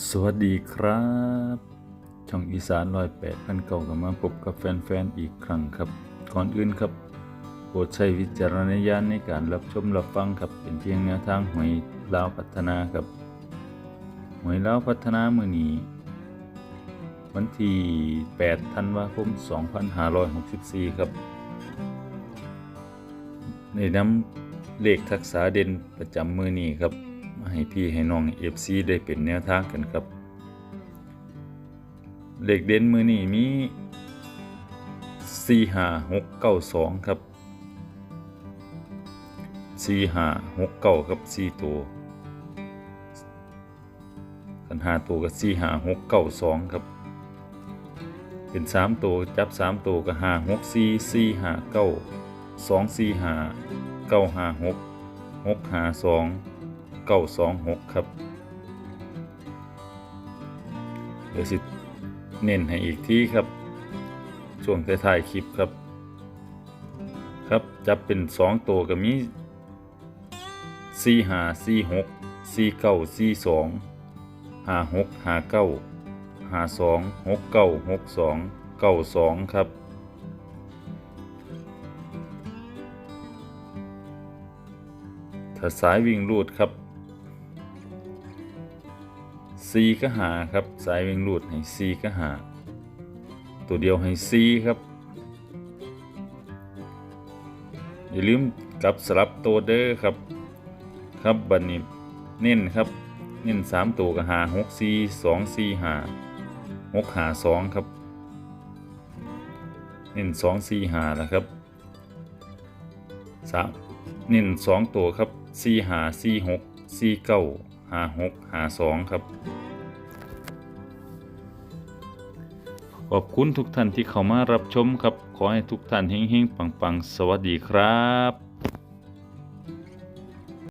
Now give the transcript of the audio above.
สวัสดีครับ ช่องอีสานร้อยแปดพันเก่ากับมาพบกับแฟนๆอีกครั้งครับ ก่อนอื่นครับโปรดใช้วิจารณญาณในการรับชมรับฟังครับเป็นเพียงแนวทางหวยลาวพัฒนาครับหวยลาวพัฒนามือนี้วันที่8ธันวาคม 2564 ครับในน้ำเลขทักษะเด่นประจำมือนี้ครับ มาให้พี่ให้น้อง FC ได้เป็นแนวทางกันครับ เลขเด่นมือนี้มี4 5 6 9 2 ครับ4 5 6 9ครับ4ตัวกัน5ตัวก็4 5 6 9 2 ครับ เป็น 3 ตัวจับ 3 ตัวก็5 6 4 4 5 9 2 4 5 9 5 6 6 5 2 9 2 6ครับเดี๋ยวสิเน้นให้อีกทีครับ ช่วงท้ายๆคลิปครับ ครับจับเป็น2ตัวก็มี4 5 4 6 4 9 4 2 5 6 5 9 5 2 6 9 6 2 9 2ครับถ้าสายวิ่งรูดครับ ซีก็หาครับสายวิ่งรูดให้ซีก็หา ตัวเดียวให้ซีครับ อย่าลืมกลับสลับตัวเด้อครับ ครับบันนี้เน้นครับ เน้นสามตัวก็หาหกซีสองซีหาหกหาสองครับ เน้นสองซีหาแล้วครับสามเน้นสองตัวครับซีหาซีหกซีเก้า หาหกหาสองครับ ขอบคุณทุกท่านที่เข้ามารับชมครับ ขอให้ทุกท่านเฮงๆ ปังๆ สวัสดีครับ